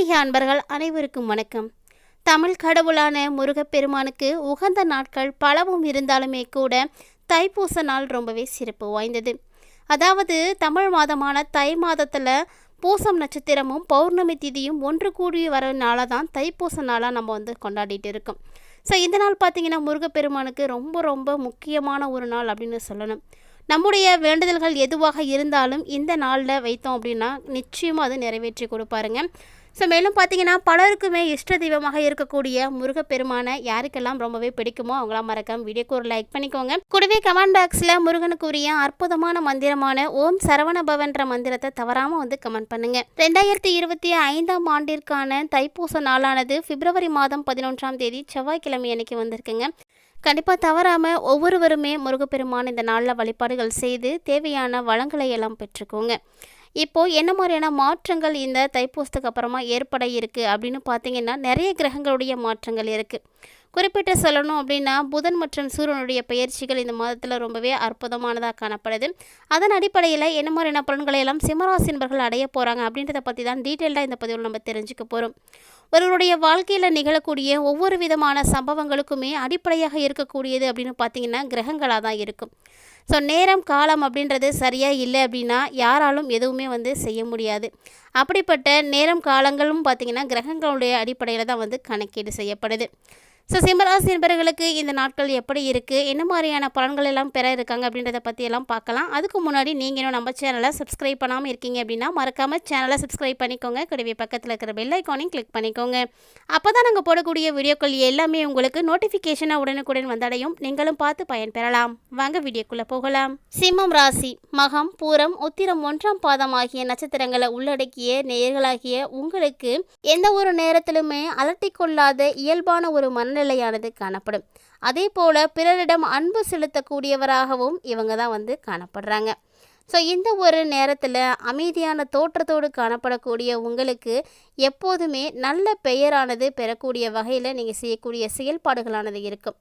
ஆன்மீக அன்பர்கள் அனைவருக்கும் வணக்கம். தமிழ் கடவுளான முருகப்பெருமானுக்கு உகந்த நாட்கள் பலவும் இருந்தாலுமே கூட தைப்பூச நாள் ரொம்பவே சிறப்பு வாய்ந்தது. அதாவது தமிழ் மாதமான தை மாதத்தில் பூசம் நட்சத்திரமும் பௌர்ணமி திதியும் ஒன்று கூடி வர நாளாக தான் தைப்பூச நாளாக நம்ம வந்து கொண்டாடிட்டு இருக்கோம். ஸோ இந்த நாள் பார்த்திங்கன்னா முருகப்பெருமானுக்கு ரொம்ப ரொம்ப முக்கியமான ஒரு நாள் அப்படின்னு சொல்லணும். நம்முடைய வேண்டுதல்கள் எதுவாக இருந்தாலும் இந்த நாளில் வைத்தோம் அப்படின்னா நிச்சயமாக அது நிறைவேற்றி கொடுப்பாருங்க. ஸோ மேலும் பார்த்தீங்கன்னா பலருக்குமே இஷ்ட தெய்வமாக இருக்கக்கூடிய முருகப்பெருமானை யாருக்கெல்லாம் ரொம்பவே பிடிக்குமோ அவங்களாம் மறக்காம வீடியோக்கு ஒரு லைக் பண்ணிக்கோங்க. கூடவே கமெண்ட் பாக்ஸில் முருகனுக்குரிய அற்புதமான மந்திரமான ஓம் சரவண பவன்ற மந்திரத்தை தவறாமல் வந்து கமெண்ட் பண்ணுங்க. ரெண்டாயிரத்தி இருபத்தி ஐந்தாம் ஆண்டிற்கான தைப்பூச நாளானது பிப்ரவரி மாதம் பதினொன்றாம் தேதி செவ்வாய்க்கிழமை அன்னைக்கு வந்திருக்குங்க. கண்டிப்பாக தவறாமல் ஒவ்வொருவருமே முருகப்பெருமான் இந்த நாளில் வழிபாடுகள் செய்து தேவையான வளங்களை எல்லாம் பெற்றுக்கோங்க. இப்போது என்ன மாதிரியான மாற்றங்கள் இந்த தைப்பூசத்துக்கு அப்புறமா ஏற்பட இருக்குது அப்படின்னு பார்த்தீங்கன்னா நிறைய கிரகங்களுடைய மாற்றங்கள் இருக்குது குறிப்பிட்டு சொல்லணும் அப்படின்னா புதன் மற்றும் சூரியனுடைய பயிற்சிகள் இந்த மாதத்தில் ரொம்பவே அற்புதமானதாக காணப்படுது. அதன் அடிப்படையில் என்ன மாதிரியான பலன்களை எல்லாம் சிம்மராசின்பர்கள் அடைய போகிறாங்க அப்படின்றத பற்றி தான் டீட்டெயில்டாக இந்த பதிவில் நம்ம தெரிஞ்சுக்க போகிறோம் ஒருவருடைய வாழ்க்கையில் நிகழக்கூடிய ஒவ்வொரு விதமான சம்பவங்களுக்குமே அடிப்படையாக இருக்கக்கூடியது அப்படின்னு பார்த்தீங்கன்னா கிரகங்களாக தான் இருக்கும். ஸோ நேரம் காலம் அப்படின்றது சரியாக இல்லை அப்படின்னா யாராலும் எதுவுமே வந்து செய்ய முடியாது. அப்படிப்பட்ட நேரம் காலங்களும் பார்த்திங்கன்னா கிரகங்களுடைய அடிப்படையில் தான் வந்து கணக்கீடு செய்யப்படுது. ஸோ சிம்மராசி என்பவர்களுக்கு இந்த நாட்கள் எப்படி இருக்குது என்ன மாதிரியான பலன்கள் எல்லாம் பெற இருக்காங்க அப்படின்றத பற்றி எல்லாம் பார்க்கலாம். அதுக்கு முன்னாடி நீங்கள் இன்னும் நம்ம சேனலை சப்ஸ்கிரைப் பண்ணாமல் இருக்கீங்க அப்படின்னா மறக்காமல் சேனலை சப்ஸ்கிரைப் பண்ணிக்கோங்க. கூடவே பக்கத்தில் இருக்கிற பெல் ஐக்கானையும் கிளிக் பண்ணிக்கோங்க. அப்போ தான் நாங்கள் போடக்கூடிய வீடியோக்கள் எல்லாமே உங்களுக்கு நோட்டிஃபிகேஷனாக உடனுக்குடன் வந்தடையும். நீங்களும் பார்த்து பயன்பெறலாம் வாங்க வீடியோக்குள்ளே போகலாம். சிம்மம் ராசி மகம் பூரம் உத்திரம் ஒன்றாம் பாதம் ஆகிய நட்சத்திரங்களை உள்ளடக்கிய நேயர்களாகிய உங்களுக்கு எந்த ஒரு நேரத்திலுமே அலட்டிக்கொள்ளாத இயல்பான ஒரு மன மனநிலையானது காணப்படும். அதே போல் பிறரிடம் அன்பு செலுத்தக்கூடியவராகவும் இவங்க தான் வந்து காணப்படுறாங்க. ஸோ இந்த ஒரு நேரத்தில் அமைதியான தோற்றத்தோடு காணப்படக்கூடிய உங்களுக்கு எப்போதுமே நல்ல பெயரானது பெறக்கூடிய வகையில் நீங்கள் செய்யக்கூடிய செயல்பாடுகளானது இருக்கும்.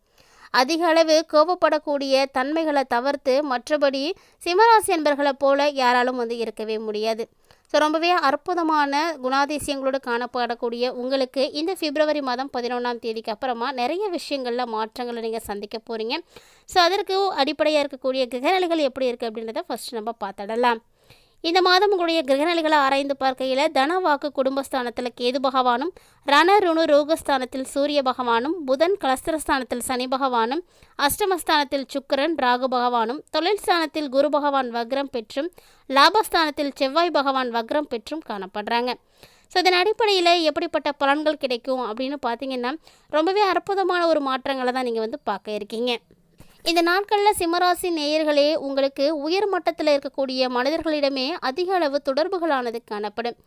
அதிக அளவு கோபப்படக்கூடிய தன்மைகளை தவிர்த்து மற்றபடி சிம்மராசி என்பர்களைப் போல யாராலும் வந்து இருக்கவே முடியாது. ஸோ ரொம்பவே அற்புதமான குணாதிசயங்களோடு காணப்படக்கூடிய உங்களுக்கு இந்த பிப்ரவரி மாதம் பதினொன்றாம் தேதிக்கு அப்புறமா நிறைய விஷயங்களில் மாற்றங்களை நீங்கள் சந்திக்க போகிறீங்க ஸோ அதற்கு அடிப்படையாக இருக்கக்கூடிய கிரகநிலைகள் எப்படி இருக்குது அப்படின்றத ஃபஸ்ட் நம்ம பார்த்துடலாம். இந்த மாதம் உங்களுடைய கிரகநிலைகளை ஆராய்ந்து பார்க்கையில் தன வாக்கு குடும்பஸ்தானத்தில் கேது பகவானும் ரண ருணு ரோகஸ்தானத்தில் சூரிய பகவானும் புதன் கலஸ்திரஸ்தானத்தில் சனி பகவானும் அஷ்டமஸ்தானத்தில் சுக்கரன் ராகு பகவானும் தொழில் ஸ்தானத்தில் குரு பகவான் வக்ரம் பெற்றும் லாபஸ்தானத்தில் செவ்வாய் பகவான் வக்ரம் பெற்றும் காணப்படுறாங்க. ஸோ இதன் அடிப்படையில் எப்படிப்பட்ட பலன்கள் கிடைக்கும் அப்படின்னு பார்த்தீங்கன்னா ரொம்பவே அற்புதமான ஒரு மாற்றங்களை தான் நீங்கள் வந்து பார்க்க இருக்கீங்க. இந்த நாட்களில் சிம்மராசி நேயர்களே உங்களுக்கு உயர் மட்டத்தில் இருக்கக்கூடிய மனிதர்களிடமே அதிக அளவு தொடர்புகளானது காணப்படும்.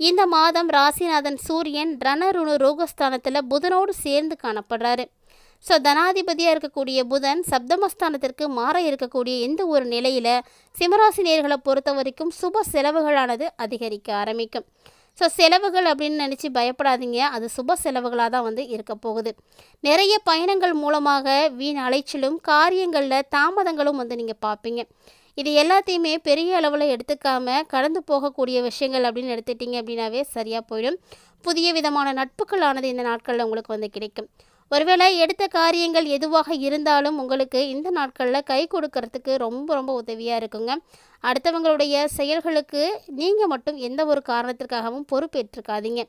இந்த மாதம் ராசிநாதன் சூரியன் ரணருணு ரோகஸ்தானத்தில் புதனோடு சேர்ந்து காணப்படுறாரு. ஸோ தனாதிபதியாக இருக்கக்கூடிய புதன் சப்தமஸ்தானத்திற்கு மாற இருக்கக்கூடிய எந்த ஒரு நிலையில் சிம்மராசி நேர்களை பொறுத்த வரைக்கும் சுப செலவுகளானது அதிகரிக்க ஆரம்பிக்கும். ஸோ செலவுகள் அப்படின்னு நினச்சி பயப்படாதீங்க. அது சுப செலவுகளாக தான் வந்து இருக்க போகுது. நிறைய பயணங்கள் மூலமாக வீண் அலைச்சலும் காரியங்களில் தாமதங்களும் வந்து நீங்கள் பார்ப்பீங்க இது எல்லாத்தையுமே பெரிய அளவில் எடுத்துக்காம கடந்து போகக்கூடிய விஷயங்கள் அப்படின்னு எடுத்துட்டிங்க அப்படின்னாவே சரியாக போயிடும். புதிய விதமான நட்புகளானது இந்த நாட்களில் உங்களுக்கு வந்து கிடைக்கும். ஒருவேளை எடுத்த காரியங்கள் எதுவாக இருந்தாலும் உங்களுக்கு இந்த நாட்களில் கை கொடுக்கறதுக்கு ரொம்ப ரொம்ப உதவியாக இருக்குங்க. அடுத்தவங்களுடைய செயல்களுக்கு நீங்கள் மட்டும் எந்த ஒரு காரணத்திற்காகவும் பொறுப்பேற்றுக்காதீங்க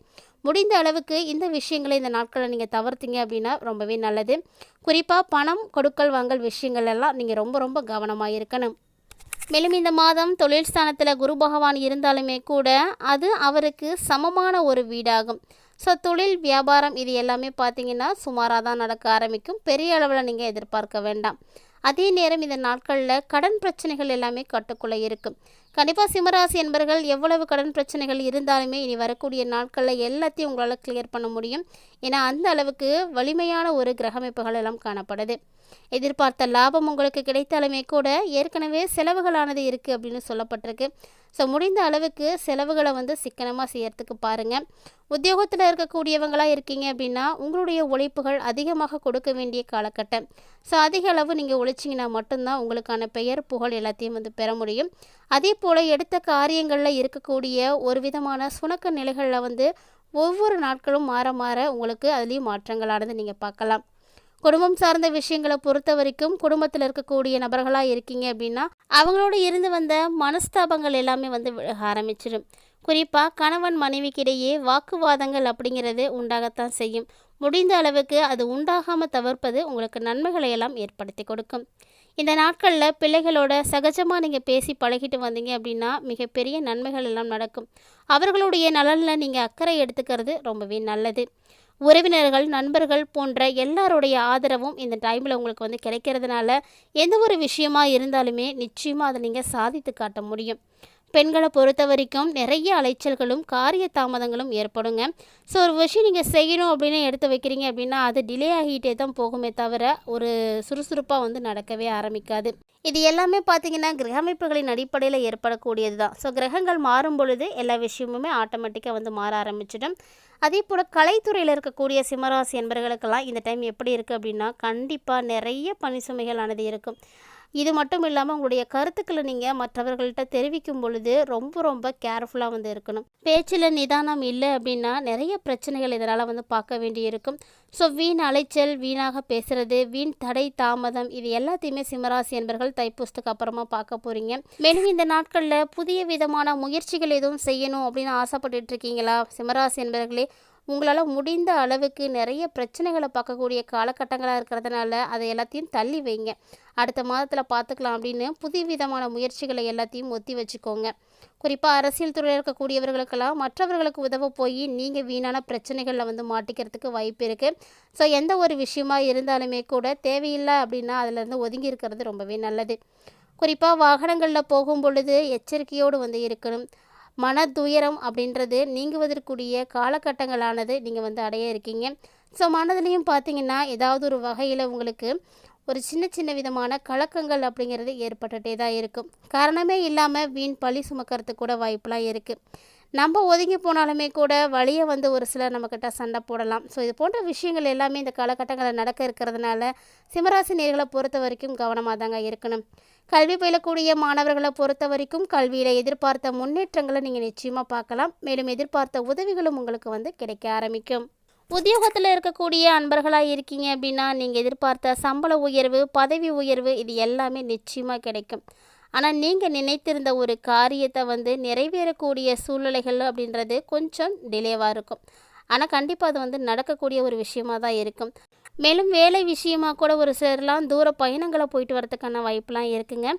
முடிந்த அளவுக்கு இந்த விஷயங்களை இந்த நாட்களில் நீங்கள் தவிர்த்தீங்க அப்படின்னா ரொம்பவே நல்லது. குறிப்பாக பணம் கொடுக்கல் வாங்கல் விஷயங்கள் எல்லாம் நீங்கள் ரொம்ப ரொம்ப கவனமாக இருக்கணும். மேலும் இந்த மாதம் தொழில் ஸ்தானத்தில் குரு பகவான் இருந்தாலுமே கூட அது அவருக்கு சமமான ஒரு வீடாகும். ஸோ தொழில் வியாபாரம் இது எல்லாமே பார்த்தீங்கன்னா சுமாராக தான் நடக்க ஆரம்பிக்கும். பெரிய அளவில் நீங்கள் எதிர்பார்க்க வேண்டாம். அதே நேரம் இந்த நாட்களில் கடன் பிரச்சனைகள் எல்லாமே கட்டுக்குள்ளே இருக்கும் கண்டிப்பாக சிம்மராசி என்பர்கள் எவ்வளவு கடன் பிரச்சனைகள் இருந்தாலுமே இனி வரக்கூடிய நாட்களில் எல்லாத்தையும் உங்களால் கிளியர் பண்ண முடியும். ஏன்னா அந்த அளவுக்கு வலிமையான ஒரு கிரகமைப்புகள் எல்லாம் காணப்படுது. எதிர்பார்த்த லாபம் உங்களுக்கு கிடைத்தாலுமே கூட ஏற்கனவே செலவுகளானது இருக்குது அப்படின்னு சொல்லப்பட்டிருக்கு. ஸோ முடிந்த அளவுக்கு செலவுகளை வந்து சிக்கனமாக செய்யறதுக்கு பாருங்கள் உத்தியோகத்தில் இருக்கக்கூடியவங்களாக இருக்கீங்க அப்படின்னா உங்களுடைய உழைப்புகள் அதிகமாக கொடுக்க வேண்டிய காலகட்டம். ஸோ அதிக அளவு நீங்கள் உழைச்சிங்கன்னா மட்டும்தான் உங்களுக்கான பெயர் புகழ் எல்லாத்தையும் வந்து பெற முடியும். அதே போல் எடுத்த காரியங்களில் இருக்கக்கூடிய ஒரு விதமான சுணக்க நிலைகளில் வந்து ஒவ்வொரு நாட்களும் மாற மாற உங்களுக்கு அதுலேயும் மாற்றங்களானது நீங்கள் பார்க்கலாம். குடும்பம் சார்ந்த விஷயங்களை பொறுத்த வரைக்கும் குடும்பத்தில் இருக்கக்கூடிய நபர்களாக இருக்கீங்க அப்படின்னா அவங்களோட இருந்து வந்த மனஸ்தாபங்கள் எல்லாமே வந்து விலக ஆரம்பிச்சிடும் குறிப்பாக கணவன் மனைவிக்கிடையே வாக்குவாதங்கள் அப்படிங்கிறது உண்டாகத்தான் செய்யும். முடிந்த அளவுக்கு அது உண்டாகாமல் தவிர்ப்பது உங்களுக்கு நன்மைகளை எல்லாம் ஏற்படுத்தி கொடுக்கும். இந்த நாட்களில் பிள்ளைகளோட சகஜமாக நீங்கள் பேசி பழகிட்டு வந்தீங்க அப்படின்னா மிகப்பெரிய நன்மைகள் எல்லாம் நடக்கும். அவர்களுடைய நலனில் நீங்கள் அக்கறை எடுத்துக்கிறது ரொம்பவே நல்லது. உறவினர்கள் நண்பர்கள் போன்ற எல்லாருடைய ஆதரவும் இந்த டைமில் உங்களுக்கு வந்து கிடைக்கிறதுனால எந்த ஒரு விஷயமா இருந்தாலுமே நிச்சயமாக அதை நீங்கள் சாதித்து காட்ட முடியும். பெண்களை பொறுத்த வரைக்கும் நிறைய அலைச்சல்களும் காரிய தாமதங்களும் ஏற்படுங்க. ஸோ ஒரு விஷயம் நீங்கள் செய்யணும் அப்படின்னு எடுத்து வைக்கிறீங்க அப்படின்னா அது டிலே ஆகிட்டே தான் போகுமே தவிர ஒரு சுறுசுறுப்பாக வந்து நடக்கவே ஆரம்பிக்காது. இது எல்லாமே பார்த்தீங்கன்னா கிரகமைப்புகளின் அடிப்படையில் ஏற்படக்கூடியது தான். ஸோ கிரகங்கள் மாறும் பொழுது எல்லா விஷயமுமே ஆட்டோமேட்டிக்காக வந்து மாற ஆரம்பிச்சிடும். அதே போல் கலைத்துறையில் இருக்கக்கூடிய சிம்மராசி என்பர்களுக்கெல்லாம் இந்த டைம் எப்படி இருக்குது அப்படின்னா கண்டிப்பாக நிறைய பணி சுமைகளானது இருக்கும். இது மட்டும் இல்லாமல் உங்களுடைய கருத்துக்களை நீங்கள் மற்றவர்கள்ட்ட தெரிவிக்கும் பொழுது ரொம்ப ரொம்ப கேர்ஃபுல்லாக வந்து இருக்கணும். பேச்சில் நிதானம் இல்லை அப்படின்னா நிறைய பிரச்சனைகள் இதனால் வந்து பார்க்க வேண்டியிருக்கும். ஸோ வீண் அலைச்சல் வீணாக பேசுறது வீண் தடை தாமதம் இது எல்லாத்தையுமே சிம்மராசி என்பர்கள் தைப்பூசத்துக்கு அப்புறமா பார்க்க போகிறீங்க மேலும் இந்த நாட்களில் புதிய விதமான முயற்சிகள் எதுவும் செய்யணும் அப்படின்னு ஆசைப்பட்டுட்ருக்கீங்களா சிம்மராசி என்பர்களே உங்களால் முடிந்த அளவுக்கு நிறைய பிரச்சனைகளை பார்க்கக்கூடிய காலகட்டங்களாக இருக்கிறதுனால அதை எல்லாத்தையும் தள்ளி வைங்க. அடுத்த மாதத்தில் பார்த்துக்கலாம் அப்படின்னு புதுவிதமான முயற்சிகளை எல்லாத்தையும் ஒத்தி வச்சுக்கோங்க. குறிப்பாக அரசியல் துறையில் இருக்கக்கூடியவர்களுக்கெல்லாம் மற்றவர்களுக்கு உதவ போய் நீங்கள் வீணான பிரச்சனைகளில் வந்து மாட்டிக்கிறதுக்கு வாய்ப்பு இருக்குது ஸோ எந்த ஒரு விஷயமா இருந்தாலுமே கூட தேவையில்லை அப்படின்னா அதிலேருந்து ஒதுங்கி இருக்கிறது ரொம்பவே நல்லது. குறிப்பாக வாகனங்களில் போகும் பொழுது எச்சரிக்கையோடு வந்து இருக்கணும். மன துயரம் அப்படின்றது நீங்குவதற்குரிய காலகட்டங்களானது நீங்கள் வந்து அடைய இருக்கீங்க. ஸோ மனதிலையும் பார்த்தீங்கன்னா ஏதாவது ஒரு வகையில் உங்களுக்கு ஒரு சின்ன சின்ன விதமான கலக்கங்கள் அப்படிங்கிறது ஏற்பட்டுகிட்டே தான் இருக்கும். காரணமே இல்லாமல் வீண் பழி சுமக்கிறதுக்கு கூட வாய்ப்பெலாம் இருக்குது நம்ம ஒதுங்கி போனாலுமே கூட வழியை வந்து ஒரு சிலர் நம்மக்கிட்ட சண்டை போடலாம். ஸோ இது போன்ற விஷயங்கள் எல்லாமே இந்த காலகட்டங்களில் நடக்க இருக்கிறதுனால சிம்மராசி நேர்களை பொறுத்த வரைக்கும் கவனமாக தாங்க இருக்கணும். கல்வி பயிலக்கூடிய மாணவர்களை பொறுத்த வரைக்கும் கல்வியில் எதிர்பார்த்த முன்னேற்றங்களை நீங்கள் நிச்சயமாக பார்க்கலாம். மேலும் எதிர்பார்த்த உதவிகளும் உங்களுக்கு வந்து கிடைக்க ஆரம்பிக்கும். உத்தியோகத்தில் இருக்கக்கூடிய அன்பர்களாக இருக்கீங்க அப்படின்னா நீங்கள் எதிர்பார்த்த சம்பள உயர்வு பதவி உயர்வு இது எல்லாமே நிச்சயமாக கிடைக்கும். ஆனால் நீங்கள் நினைத்திருந்த ஒரு காரியத்தை வந்து நிறைவேறக்கூடிய சூழ்நிலைகள் அப்படின்றது கொஞ்சம் டிலேவாக இருக்கும். ஆனால் கண்டிப்பாக அது வந்து நடக்கக்கூடிய ஒரு விஷயமாக தான் இருக்கும். மேலும் வேலை விஷயமாக கூட ஒரு சிலர்லாம் தூர பயணங்களை போயிட்டு வரதுக்கான வாய்ப்புலாம் இருக்குங்க.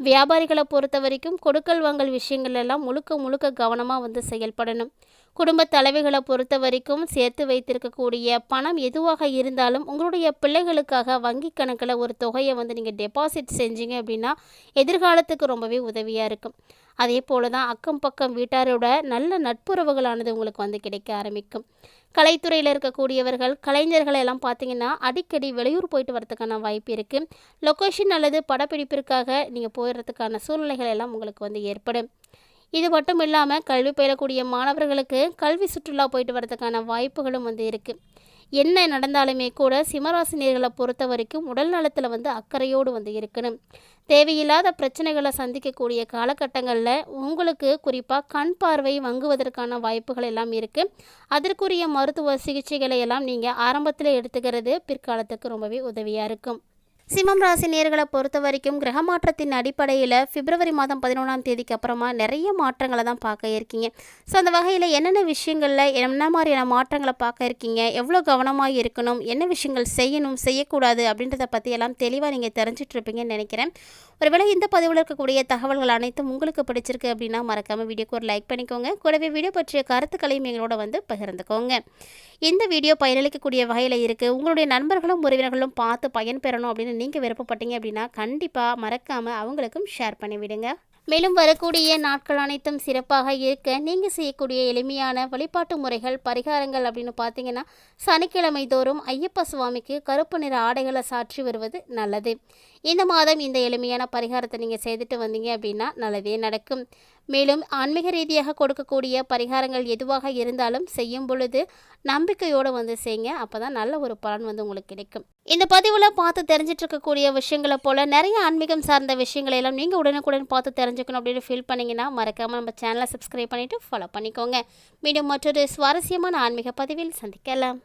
வியாபாரிகளை பொறுத்த வரைக்கும் கொடுக்கல் வாங்கல் விஷயங்கள் எல்லாம் முழுக்க முழுக்க கவனமாக வந்து செயல்படணும். குடும்ப தலைவிகளை பொறுத்த வரைக்கும் சேர்த்து வைத்திருக்கக்கூடிய பணம் எதுவாக இருந்தாலும் உங்களுடைய பிள்ளைகளுக்காக வங்கி கணக்கில் ஒரு தொகையை வந்து நீங்கள் டெபாசிட் செஞ்சீங்க அப்படின்னா எதிர்காலத்துக்கு ரொம்பவே உதவியாக இருக்கும். அதே போல தான் அக்கம் பக்கம் வீட்டாரோட நல்ல நட்புறவுகளானது உங்களுக்கு வந்து கிடைக்க ஆரம்பிக்கும். கலைத்துறையில் இருக்கக்கூடியவர்கள் கலைஞர்கள் எல்லாம் பார்த்தீங்கன்னா அடிக்கடி வெளியூர் போயிட்டு வரதுக்கான வாய்ப்பு இருக்குது லொக்கேஷன் அல்லது படப்பிடிப்பிற்காக நீங்கள் போயிடுறதுக்கான சூழ்நிலைகள் எல்லாம் உங்களுக்கு வந்து ஏற்படும். இது மட்டும் இல்லாமல் கல்வி பயிலக்கூடிய மாணவர்களுக்கு கல்வி சுற்றுலா போயிட்டு வரதுக்கான வாய்ப்புகளும் வந்து இருக்குது என்ன நடந்தாலுமே கூட சிம்மராசினியர்களை பொறுத்த வரைக்கும் உடல் நலத்தில் வந்து அக்கறையோடு வந்து இருக்கணும். தேவையில்லாத பிரச்சனைகளை சந்திக்கக்கூடிய காலகட்டங்களில் உங்களுக்கு குறிப்பாக கண் பார்வை வங்குவதற்கான வாய்ப்புகள் எல்லாம் இருக்குது அதற்குரிய மருத்துவ சிகிச்சைகளை எல்லாம் நீங்கள் ஆரம்பத்தில் எடுத்துக்கிறது பிற்காலத்துக்கு ரொம்பவே உதவியாக இருக்கும். சிம்மம் ராசி நேர்களை பொறுத்த வரைக்கும் கிரக மாற்றத்தின் அடிப்படையில் பிப்ரவரி மாதம் பதினொன்றாம் தேதிக்கு அப்புறமா நிறைய மாற்றங்களை தான் பார்க்க இருக்கீங்க. ஸோ அந்த வகையில் என்னென்ன விஷயங்களில் என்ன மாதிரியான மாற்றங்களை பார்க்க இருக்கீங்க? எவ்வளோ கவனமாக இருக்கணும்? என்ன விஷயங்கள் செய்யணும்? செய்யக்கூடாது? அப்படின்றத பற்றி எல்லாம் தெளிவாக நீங்கள் தெரிஞ்சிட்ருப்பீங்கன்னு நினைக்கிறேன். ஒருவேளை இந்த பதிவில் இருக்கக்கூடிய தகவல்கள் அனைத்தும் உங்களுக்கு பிடிச்சிருக்கு அப்படின்னா மறக்காமல் வீடியோக்கு ஒரு லைக் பண்ணிக்கோங்க. கூடவே வீடியோ பற்றிய கருத்துக்களையும் எங்களோட வந்து பகிர்ந்துக்கோங்க. இந்த வீடியோ பயனளிக்கக்கூடிய வகையில் இருக்குது உங்களுடைய நண்பர்களும் உறவினர்களும் பார்த்து பயன்பெறணும் அப்படின்னு நீங்கள் விருப்பப்பட்டீங்க அப்படின்னா கண்டிப்பாக மறக்காமல் அவங்களுக்கும் ஷேர் பண்ணிவிடுங்க. மேலும் வரக்கூடிய நாட்கள் அனைத்தும் சிறப்பாக இருக்க நீங்கள் செய்யக்கூடிய எளிமையான வழிபாட்டு முறைகள் பரிகாரங்கள் அப்படின்னு பார்த்தீங்கன்னா சனிக்கிழமை தோறும் ஐயப்ப சுவாமிக்கு கருப்பு நிற ஆடைகளை சாற்றி வருவது நல்லது. இந்த மாதம் இந்த எளிமையான பரிகாரத்தை நீங்கள் செய்துட்டு வந்தீங்க அப்படின்னா நல்லதே நடக்கும். மேலும் ஆன்மீக ரீதியாக கொடுக்கக்கூடிய பரிகாரங்கள் எதுவாக இருந்தாலும் செய்யும் பொழுது நம்பிக்கையோடு வந்து செய்யுங்க. அப்போ தான் நல்ல ஒரு பலன் வந்து உங்களுக்கு கிடைக்கும். இந்த பதிவில் பார்த்து தெரிஞ்சிட்டு இருக்கக்கூடிய விஷயங்களை போல் நிறைய ஆன்மீகம் சார்ந்த விஷயங்களை எல்லாம் நீங்கள் உடனுக்குடன் பார்த்து தெரிஞ்சுக்கணும் அப்படின்னு ஃபீல் பண்ணிங்கன்னா மறக்காமல் நம்ம சேனலை சப்ஸ்கிரைப் பண்ணிவிட்டு ஃபாலோ பண்ணிக்கோங்க. மீண்டும் மற்றொரு சுவாரஸ்யமான ஆன்மீக பதிவில் சந்திக்கலாம்.